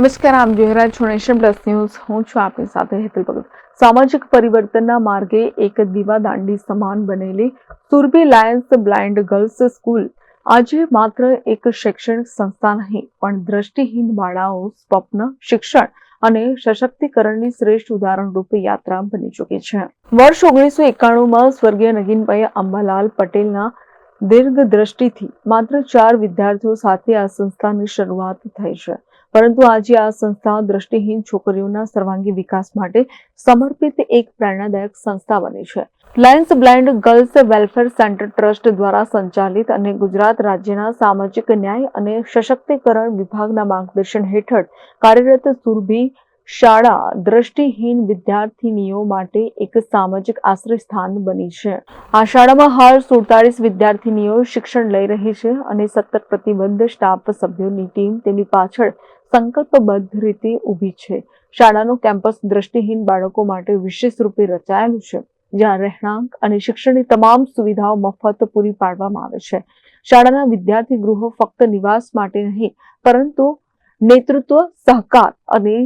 નમસ્કાર, આમ રહ્યા છો નેશન પ્લસ ન્યૂઝ. હું છું આપની સાથે હેતલ ભગત. સામાજિક પરિવર્તનના માર્ગે એક દીવા દાંડી સમાન બનેલી Surabhi lions blind girls school. આજે માત્ર એક શૈક્ષણિક સંસ્થા નહીં, પણ દ્રષ્ટિહીન બાળાઓ સ્વપ્ન, શિક્ષણ અને સશક્તિકરણની શ્રેષ્ઠ ઉદાહરણ રૂપે યાત્રા બની ચૂકી છે. વર્ષ ઓગણીસો એકાણુંમાં સ્વર્ગીય નગીનભાઈ અંબાલાલ પટેલના દીર્ઘ દ્રષ્ટિથી માત્ર ચાર વિદ્યાર્થીઓ સાથે આ સંસ્થાની શરૂઆત થઈ છે. પરંતુ આજે આ સંસ્થા દ્રષ્ટિહીન છોકરીઓના સર્વાંગી વિકાસ માટે સમર્પિત એક પ્રેરણાદાયક સંસ્થા બની છે. Lions blind girls welfare centre trust દ્વારા સંચાલિત અને ગુજરાત રાજ્યના સામાજિક ન્યાય અને સશક્તિકરણ વિભાગના માર્ગદર્શન હેઠળ કાર્યરત સુરભી શાળા દ્રષ્ટિહીન વિદ્યાર્થીનીઓ માટે એક સામાજિક આશ્રય સ્થાન બની છે. આ શાળામાં હાલ સુડતાલીસ વિદ્યાર્થીનીઓ શિક્ષણ લઈ રહી છે અને સતત પ્રતિબંધ સ્ટાફ સભ્યોની ટીમ તેની પાછળ સંકલ્પબદ્ધ રીતે ઊભી છે. શાળાનું કેમ્પસ દ્રષ્ટિહીન બાળકો માટે વિશેષ રૂપે રચાયેલું છે, જ્યાં રહેણાંક અને શિક્ષણની તમામ સુવિધાઓ મફત પૂરી પાડવામાં આવે છે. શાળાના વિદ્યાર્થી ગૃહો ફક્ત નિવાસ માટે નહીં, પરંતુ નેતૃત્વ, સહકાર અને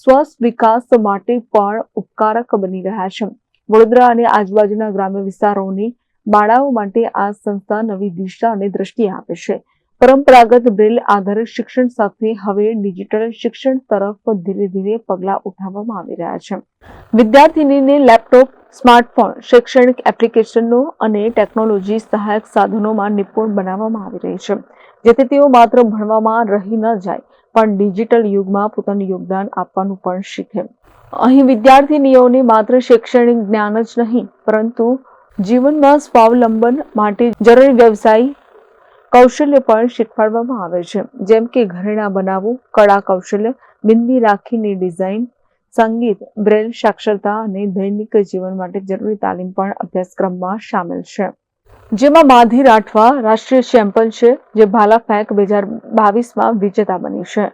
સ્વસ્થ વિકાસ માટે પણ ઉપકારક બની રહ્યા છે. વડોદરા અને આજુબાજુના ગ્રામ્ય વિસ્તારોની બાળાઓ માટે આ સંસ્થા નવી દિશા અને દ્રષ્ટિ આપે છે. પરંપરાગત બ્રેલ આધારિત શિક્ષણ સાથે હવે ડિજિટલ શિક્ષણ તરફ ધીરે ધીરે પગલાં ઉઠાવવામાં આવી રહ્યા છે. વિદ્યાર્થીનીને લેપટોપ, સ્માર્ટફોન, શૈક્ષણિક એપ્લિકેશનો અને ટેકનોલોજી સહાયક સાધનોમાં નિપુણ બનાવવામાં આવી રહી છે. જેથી તેઓ માત્ર ભણવામાં રહી ન જાય, પણ ડિજિટલ યુગમાં પોતાનું યોગદાન આપવાનું પણ શીખે. અહીં વિદ્યાર્થીનીઓને માત્ર શૈક્ષણિક જ્ઞાન જ નહીં, પરંતુ જીવનમાં સ્વાવલંબન માટે જરૂરી વ્યવસાય કૌશલ્ય પણ શીખવાડવામાં આવે છે. જેમ કે ઘરેણાં બનાવવું, કળા કૌશલ્ય, બિંદી રાખીની ડિઝાઇન, સંગીત, બ્રેલ સાક્ષરતા અને દૈનિક જીવન માટે જરૂરી તાલીમ પણ અભ્યાસક્રમમાં સામેલ છે. જેમાં માધી રાઠવા રાષ્ટ્રીય ચેમ્પિયન છે, જે ભાલા ફેંક બે હજાર બાવીસમાં વિજેતા બની છે.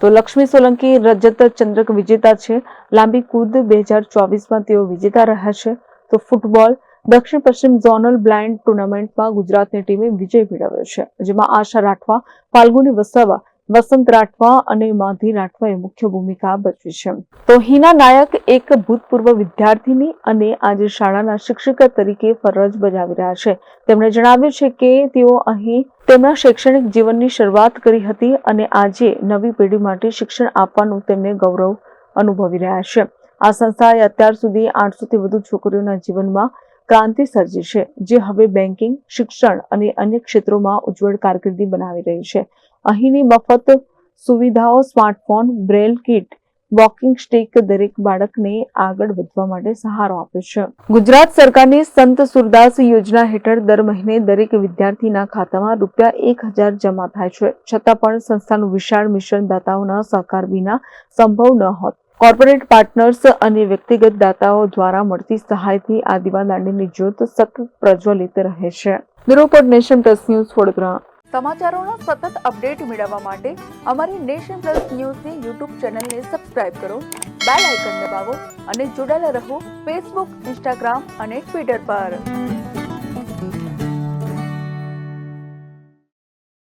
તો લક્ષ્મી સોલંકી, રજત ચંદ્રક વિજેતા છે, લાંબી કૂદ બે હજાર ચોવીસમાં તેઓ વિજેતા રહ્યા છે. તો ફૂટબોલ દક્ષિણ પશ્ચિમ ઝોનલ બ્લાઇન્ડ ટુર્નામેન્ટમાં ગુજરાતની ટીમે વિજય મેળવ્યો છે, જેમાં આશા રાઠવા ફાલ્ગુની વસાવા, વસંત રાઠવા અને માધી રાઠવાએ મુખ્ય ભૂમિકા ભજવી છે. તો હિના નાયક એક ભૂતપૂર્વ વિદ્યાર્થીની અને આજે શાળાના શિક્ષિકા તરીકે ફરજ બજાવી રહ્યા છે. તેમણે જણાવ્યું છે કે તેઓ અહીં તેમના શૈક્ષણિક જીવનની શરૂઆત કરી હતી અને આજે નવી પેઢી માટે શિક્ષણ આપવાનું તેમને ગૌરવ અનુભવી રહ્યા છે. આ સંસ્થાએ અત્યાર સુધી આઠસોથી વધુ છોકરીઓના જીવનમાં ક્રાંતિ સર્જી છે, જે હવે બેન્કિંગ શિક્ષણ અને અન્ય ક્ષેત્રોમાં ઉજ્જવળ કારકિર્દી બનાવી રહી છે. અહીંની મફત સુવિધાઓ smartphone braille kit walking stick દરેક બાળકને આગળ વધવા માટે સહારો આપે છે. ગુજરાત સરકારની સંત સુરદાસ યોજના હેઠળ દર મહિને દરેક વિદ્યાર્થીના ખાતામાં રૂપિયા એક હજાર જમા થાય છે. છતાં પણ સંસ્થાનું વિશાળ મિશન દાતાઓના સહકાર વિના સંભવ ન હોત. કોર્પોરેટ પાર્ટનર્સ અને વ્યક્તિગત દાતાઓ દ્વારા મળતી સહાયથી આ દીવાદાંડીની જ્યોત સતત પ્રજ્વલિત રહે છે. Bureau nation plus news Vadodara. સમાચારોના સતત અપડેટ મેળવવા માટે અમારી નેશન પ્લસ ન્યૂઝની યુટ્યુબ ચેનલને સબસ્ક્રાઇબ કરો, બેલ આઇકન દબાવો અને જોડાયેલા રહો ફેસબુક, ઇન્સ્ટાગ્રામ અને ટ્વિટર પર.